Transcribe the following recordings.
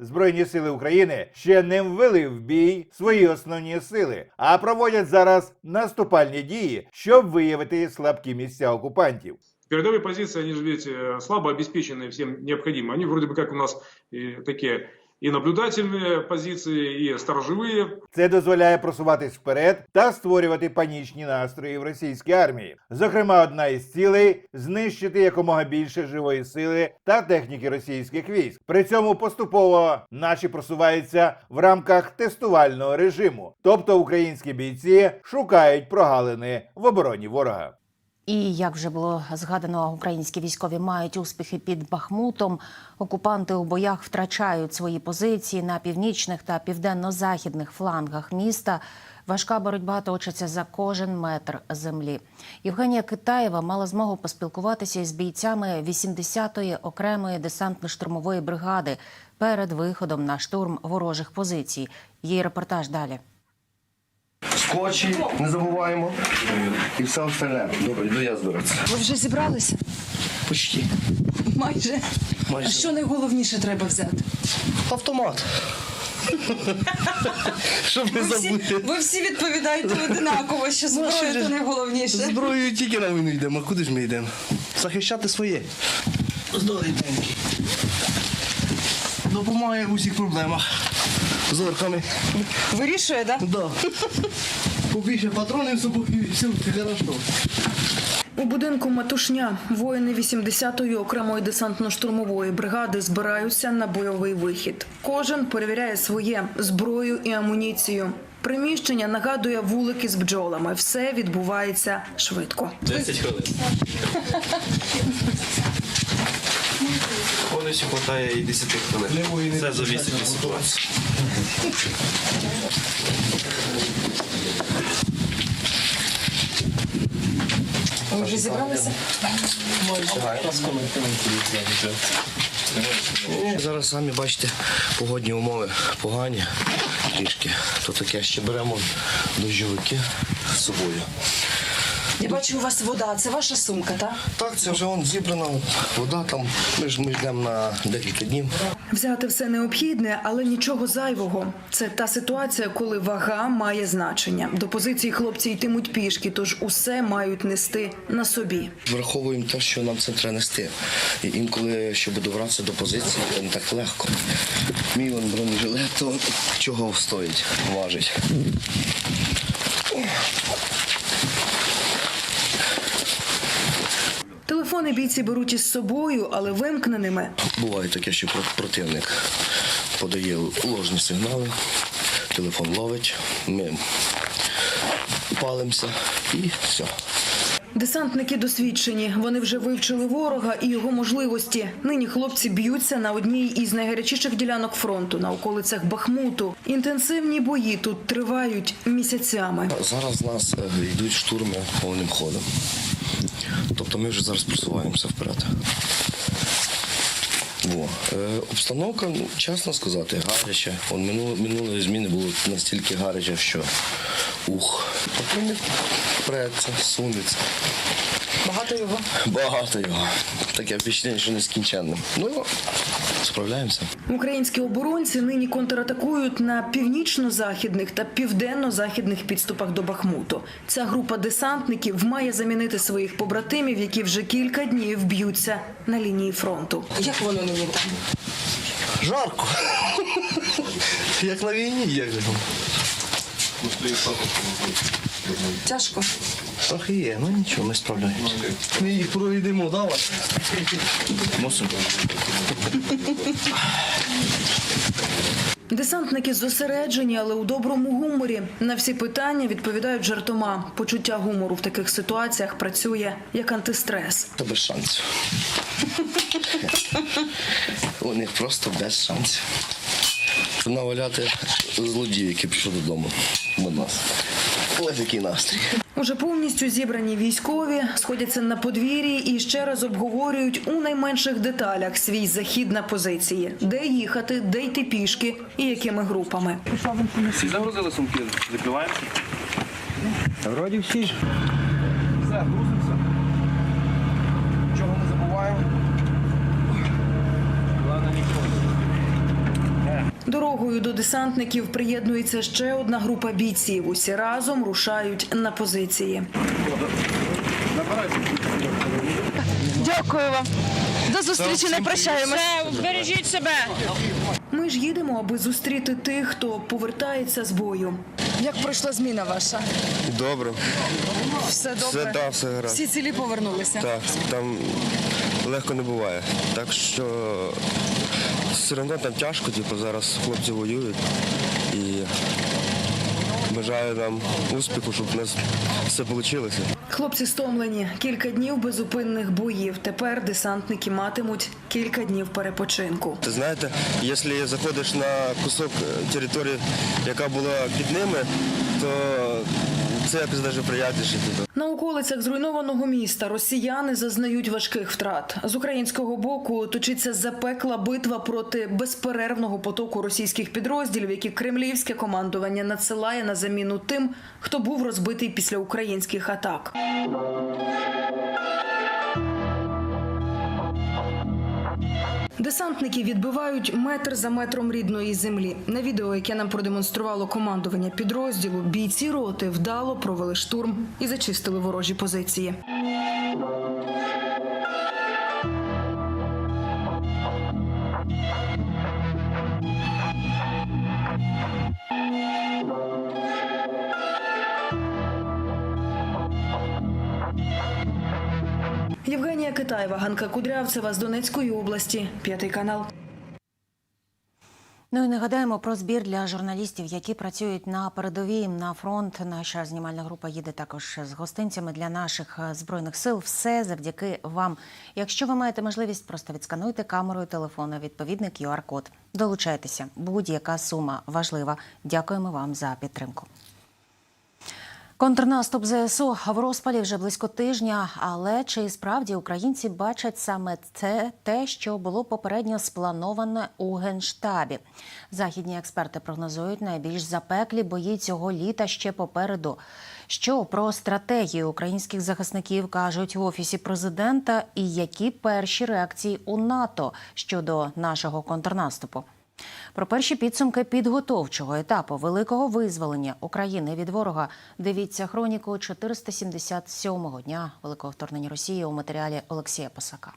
Збройні сили України ще не ввели в бій свої основні сили, а проводять зараз наступальні дії, щоб виявити слабкі місця окупантів. Передовые позиции, они же ведь э, слабо обеспечены всем необходимым. Они вроде бы как у нас э, такие и наблюдательные позиции, и сторожевые. Це дозволяє просуватись вперед та створювати панічні настрої в російській армії. Зокрема, одна із цілей знищити якомога більше живої сили та техніки російських військ. При цьому поступово наші просуваються в рамках тестувального режиму, тобто українські бійці шукають прогалини в обороні ворога. І як вже було згадано, українські військові мають успіхи під Бахмутом. Окупанти у боях втрачають свої позиції на північних та південно-західних флангах міста. Важка боротьба точиться за кожен метр землі. Євгенія Китаєва мала змогу поспілкуватися із бійцями 80-ї окремої десантно-штурмової бригади перед виходом на штурм ворожих позицій. Її репортаж далі. Скотчі не забуваємо. І все остальне. Добре, йду я збиратися. Ви вже зібралися? Почти. Майже. Майже. А що найголовніше треба взяти? Автомат. Щоб не Ви всі, забути. ви всі відповідаєте одинаково, що зброя що ж, найголовніше. Зброєю тільки на війну йдемо. А куди ж ми йдемо? Захищати своє. Здоровенький. Допомагає в усіх проблемах. З орками. Вирішує, так? Да. Побільше патронів з собою і все, це хорошо. У будинку Матушня воїни 80-ї окремої десантно-штурмової бригади збираються на бойовий вихід. Кожен перевіряє своє зброю і амуніцію. Приміщення нагадує вулики з бджолами. Все відбувається швидко. 10 хвилин. Повністю хватає і 10 хвилин. Це залежить від ситуації. Ви вже зібралися? Зараз самі бачите, погодні умови погані трішки. То таке ще беремо дощовики з собою. Я бачу, у вас вода. Це ваша сумка, так? Так, це вже вон зібрана вода там. Ми ж ми йдемо на декілька днів. Взяти все необхідне, але нічого зайвого. Це та ситуація, коли вага має значення. До позиції хлопці йтимуть пішки, тож усе мають нести на собі. Враховуємо те, що нам це треба нести. І інколи, щоб добратися до позиції, це не так легко. Мій вон бронежилет, то чого стоїть, важить. Телефони бійці беруть із собою, але вимкненими. Буває таке, що про- противник подає ложні сигнали, телефон ловить, ми палимося і все. Десантники досвідчені. Вони вже вивчили ворога і його можливості. Нині хлопці б'ються на одній із найгарячіших ділянок фронту на околицях Бахмуту. Інтенсивні бої тут тривають місяцями. Зараз нас е, йдуть штурми повним ходом. Тобто ми вже зараз просуваємося вперед. Во. Е, обстановка, ну, чесно сказати, гаряча. Он минуло, минулої зміни було настільки гаряче, що ух. Патрульник преться, сунеться. Багато його. Багато його. Таке впечатлення, що нескінченне. Ну, справляємося. Українські оборонці нині контратакують на північно-західних та південно-західних підступах до Бахмуту. Ця група десантників має замінити своїх побратимів, які вже кілька днів б'ються на лінії фронту. Як воно нині там? Жарко. Як на війні, як же. Тяжко. Трохи є, ну нічого, ми справляємося. Ми їх пройдемо, давай. Мусимо. Десантники зосереджені, але у доброму гуморі. На всі питання відповідають жартома. Почуття гумору в таких ситуаціях працює як антистрес. Та без шансів. У них просто без шансів. Наваляти злодіїв, які пішли додому. Ось який настрій. Уже повністю зібрані військові сходяться на подвір'ї і ще раз обговорюють у найменших деталях свій захід на позиції, де їхати, де йти пішки і якими групами. Всі загрузили сумки, закриваємося. Вроді всі. Все, грузимося. Чого не забуваємо? Дорогою до десантників приєднується ще одна група бійців. Усі разом рушають на позиції. Дякую вам. До зустрічі, не прощаємось. Бережіть себе. Ми ж їдемо, аби зустріти тих, хто повертається з бою. Як пройшла зміна ваша? Добре. Все добре? Все, да, все гаразд. Всі цілі повернулися? Так, там легко не буває. Так що все одно там тяжко, типу, зараз хлопці воюють і бажаю нам успіху, щоб у нас все вийшло. Хлопці стомлені. Кілька днів безупинних боїв. Тепер десантники матимуть кілька днів перепочинку. Ти знаєте, якщо заходиш на кусок території, яка була під ними, то це якось навіть приятніше. Типу. На околицях зруйнованого міста росіяни зазнають важких втрат. З українського боку точиться запекла битва проти безперервного потоку російських підрозділів, які кремлівське командування надсилає на заміну тим, хто був розбитий після українських атак. Десантники відбивають метр за метром рідної землі. На відео, яке нам продемонструвало командування підрозділу, бійці роти вдало провели штурм і зачистили ворожі позиції. Китаєва, Ганка Кудрявцева з Донецької області, п'ятий канал. Ну і нагадаємо про збір для журналістів, які працюють на передовій на фронт. Наша знімальна група їде також з гостинцями для наших е, збройних сил. Все завдяки вам. Якщо ви маєте можливість, просто відскануйте камерою телефона відповідний QR-код. Долучайтеся. Будь-яка сума важлива. Дякуємо вам за підтримку. Контрнаступ ЗСУ в розпалі вже близько тижня. Але чи справді українці бачать саме це те, що було попередньо сплановане у генштабі? Західні експерти прогнозують найбільш запеклі бої цього літа ще попереду. Що про стратегію українських захисників кажуть в офісі президента, і які перші реакції у НАТО щодо нашого контрнаступу? Про перші підсумки підготовчого етапу великого визволення України від ворога дивіться хроніку 477-го дня великого вторгнення Росії у матеріалі Олексія Посака.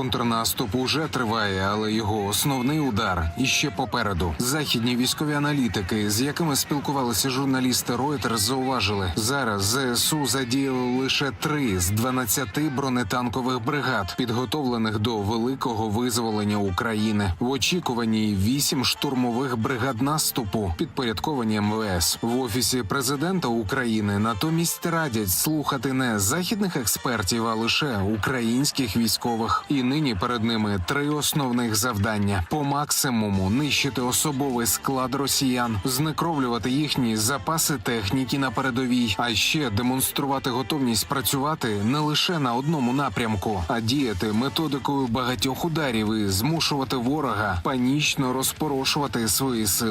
Контрнаступ уже триває, але його основний удар іще попереду. Західні військові аналітики, з якими спілкувалися журналісти Reuters, зауважили, зараз ЗСУ задіяли лише три з 12 бронетанкових бригад, підготовлених до великого визволення України. В очікуванні вісім штурмових бригад наступу, підпорядковані МВС в офісі президента України. Натомість радять слухати не західних експертів, а лише українських військових. І нині перед ними три основних завдання: по максимуму нищити особовий склад росіян, знекровлювати їхні запаси техніки на передовій, а ще демонструвати готовність працювати не лише на одному напрямку, а діяти методикою багатьох ударів і змушувати ворога панічно розпорошувати свої сили.